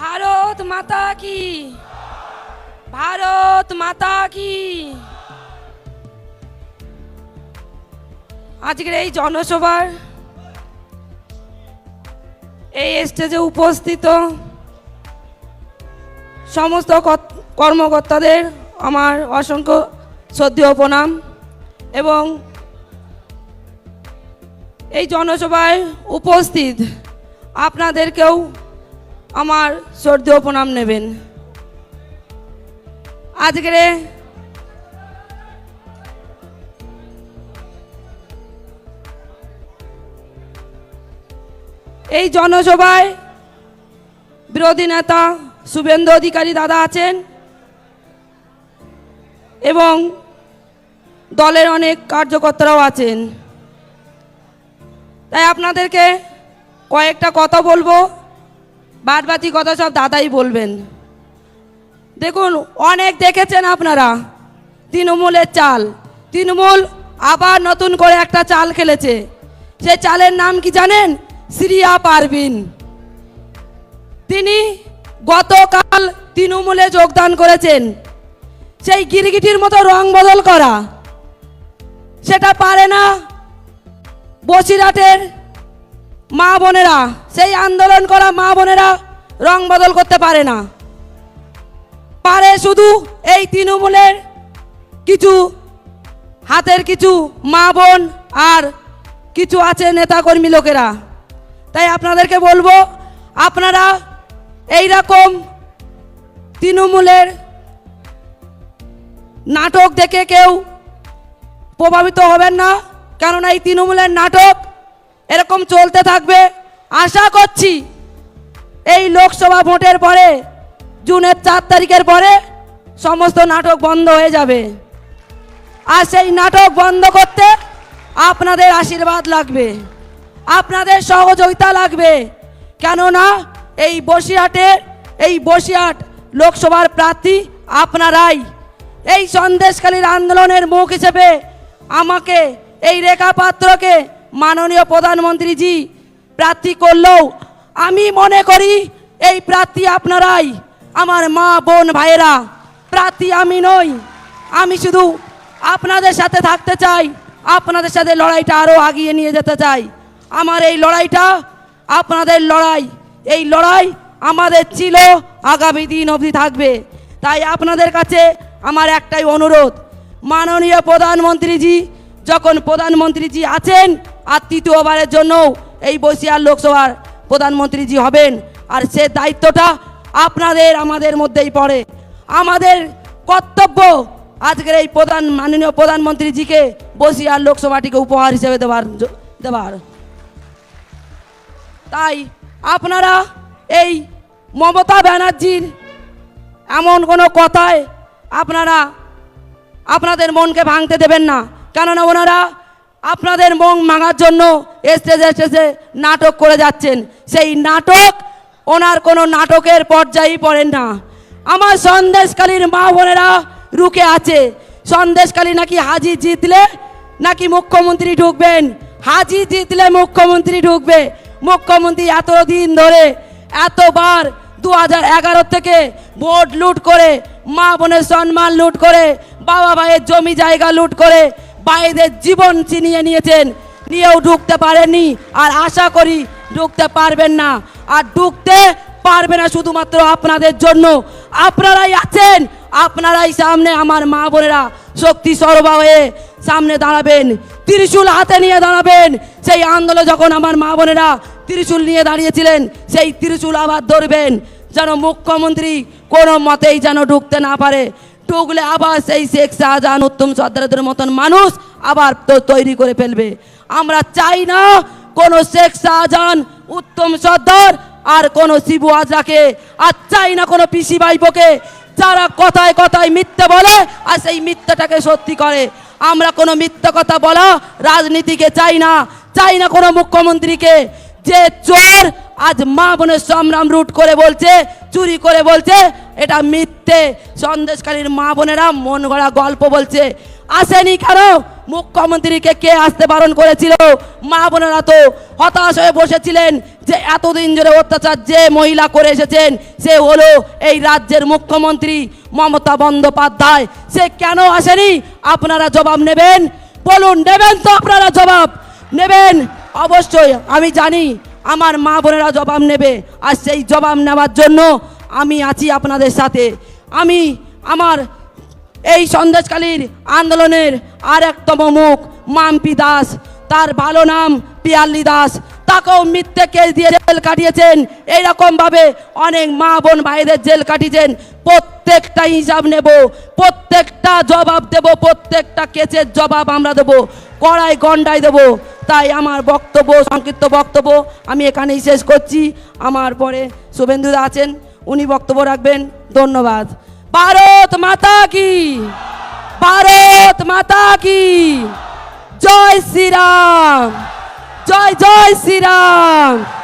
ভারত মাতা কি? ভারত মাতা কি? আজকের এই জনসভার এই স্টেজে উপস্থিত সমস্ত কর্মকর্তাদের আমার অসংখ্য শ্রদ্ধেয় প্রণাম এবং এই জনসভায় উপস্থিত আপনাদেরকেও আমার শ্রদ্ধেয় প্রণাম নেবেন। আজকের এই জনসভায় বিরোধী নেতা শুভেন্দু অধিকারী দাদা আছেন এবং দলের অনেক কার্যকর্তারাও আছেন। তাই আপনাদেরকে কয়েকটা কথা বলব। বাদ বাকি কথা সব দাদাই বলবেন। দেখুন, অনেক দেখেছেন আপনারা। তৃণমূলের চাল। তৃণমূল আবার নতুন করে একটা চাল খেলেছে। সে চালের নাম কি জানেন? সিরিয়া পারবিন তিনি গতকাল তৃণমূলে যোগদান করেছেন। সেই গিরগিটির মতো রং বদল করা। সেটা পারে না। বসিরহাটের মা বোনেরা, সেই আন্দোলন করা মা বোনেরা রং বদল করতে পারে না। পারে শুধু এই তৃণমূলের কিছু, হাতের কিছু মা বোন আর কিছু আছে নেতাকর্মী লোকেরা। তাই আপনাদেরকে বলব, আপনারা এই রকম তৃণমূলের নাটক দেখে কেউ প্রভাবিত হবেন না। কেননা এই তৃণমূলের নাটক এরকম চলতে থাকবে। আশা করছি এই লোকসভা ভোটের পরে, জুনের চার তারিখের পরে সমস্ত নাটক বন্ধ হয়ে যাবে। আর সেই নাটক বন্ধ করতে আপনাদের আশীর্বাদ লাগবে। আপনাদের সহযোগিতা লাগবে। কেননা এই বসিরহাটের এই বসিরহাট লোকসভার প্রার্থী আপনারাই। এই সন্দেশকালীর আন্দোলনের মুখ হিসেবে আমাকে, এই রেখা পাত্রকে মাননীয় প্রধানমন্ত্রীজি, প্রার্থী করলেও আমি মনে করি এই প্রার্থী আপনারাই, আমার মা, বোন, ভাইয়েরা। প্রার্থী আমি নই, আমি শুধু আপনাদের সাথে থাকতে চাই, আপনাদের সাথে লড়াইটা আরও আগিয়ে নিয়ে যেতে চাই। আমার এই লড়াইটা, আপনাদের লড়াই, এই লড়াই আমাদের ছিল, আগামী দিন অবধি থাকবে। তাই আপনাদের কাছে আমার একটাই অনুরোধ, মাননীয় প্রধানমন্ত্রীজি, যখন প্রধানমন্ত্রীজি আছেন আর তৃতীয়বারের জন্য এই বসিয়ার লোকসভার প্রধানমন্ত্রীজি হবেন। আর সে দায়িত্বটা আপনাদের, আমাদের মধ্যেই পড়ে। আমাদের কর্তব্য আজকের এই প্রধান, মাননীয় প্রধানমন্ত্রীজিকে বসিয়ার লোকসভাটিকে উপহার হিসেবে দেওয়ার দেওয়ার তাই আপনারা এই মমতা ব্যানার্জির এমন কোনো কথায় আপনারা, আপনাদের মনকে ভাঙতে দেবেন না। কেননা ওনারা আপনাদের মন মাঙার জন্য স্টেজে স্টেজে নাটক করে যাচ্ছেন। সেই নাটক, ওনার কোনো নাটকের পর্যায়েই পড়েন না। আমার সন্দেশকালীর মা বোনেরা রুকে আছে। সন্দেশকালী নাকি হাজি জিতলে নাকি মুখ্যমন্ত্রী ঢুকবেন? হাজি জিতলে মুখ্যমন্ত্রী ঢুকবে। মুখ্যমন্ত্রী এতদিন ধরে, এতবার দু হাজার এগারো থেকে ভোট লুট করে, মা বোনের সম্মান লুট করে, বাবা ভাইয়ের জমি জায়গা লুট করে ভাইদের জীবন চিনিয়ে নিয়েছেন। নিয়েও ঢুকতে পারেননি আর আশা করি ঢুকতে পারবেন না। আর ঢুকতে পারবে না শুধুমাত্র আপনাদের জন্য। আপনারাই আছেন, আপনারাই সামনে আমার মা বোনেরা শক্তি সরবা হয়ে সামনে দাঁড়াবেন। ত্রিশূল হাতে নিয়ে দাঁড়াবেন। সেই আন্দোলনে যখন আমার মা বোনেরা ত্রিশূল নিয়ে দাঁড়িয়েছিলেন, সেই ত্রিশূল আবার ধরবেন। যেন মুখ্যমন্ত্রী কোনো মতেই যেন ঢুকতে না পারে। ঢুকলে আবার সেই শেখ শাহজাহান উত্তম সর্দারদের মতন মানুষ আবার তৈরি করে ফেলবে। আমরা চাই না কোনো শেখ শাহজাহান, উত্তম সর্দার আর কোনো শিবু আজাকে আর চাই না কোনো পিসি ভাইপোকে। যারা কথায় কথায় মিথ্যে বলে আর সেই মিথ্যাটাকে সত্যি করে। আমরা কোনো মিথ্যা কথা বলা রাজনীতিকে চাই না। চাই না কোনো মুখ্যমন্ত্রীকে। যে চোর আজ মা বোনের সংগ্রাম রুট করে বলছে, চুরি করে বলছে, এটা মিথ্যে। সন্দেশকারীর মা বোনেরা মন গড়া গল্প বলছে। আসেনি কেন? মুখ্যমন্ত্রীকে কে আসতে বারণ করেছিল? মা বোনেরা তো হতাশ হয়ে বসেছিলেন যে এতদিন ধরে অত্যাচার যে মহিলা করে এসেছেন, সে হলো এই রাজ্যের মুখ্যমন্ত্রী মমতা বন্দ্যোপাধ্যায়। সে কেন আসেনি? আপনারা জবাব নেবেন? বলুন, নেবেন তো আপনারা জবাব। নেবেন। অবশ্যই, আমি জানি আমার মা বোনেরা জবাব নেবে। আর সেই জবাব নেওয়ার জন্য আমি আছি আপনাদের সাথে। আমি আমার এই সন্দেশকালীর আন্দোলনের আর একতম মুখ মাম্পি দাস। তার ভালো নাম পিয়াল্লি দাস। তাকেও মিথ্যে কেস দিয়ে জেল কাটিয়েছেন। এইরকমভাবে অনেক মা বোন ভাইদের জেল কাটিয়েছেন। প্রত্যেকটা হিসাব নেব, প্রত্যেকটা জবাব দেব, প্রত্যেকটা কেসের জবাব আমরা দেব, কড়াই গন্ডায় দেব। তাই আমার বক্তব্য, সংক্ষিপ্ত বক্তব্য আমি এখানেই শেষ করছি। আমার পরে শুভেন্দুদা আছেন, উনি বক্তব্য রাখবেন। ধন্যবাদ। ভারত মাতা কি? ভারত মাতা কি? জয় শ্রীরাম। জয় জয় শ্রীরাম।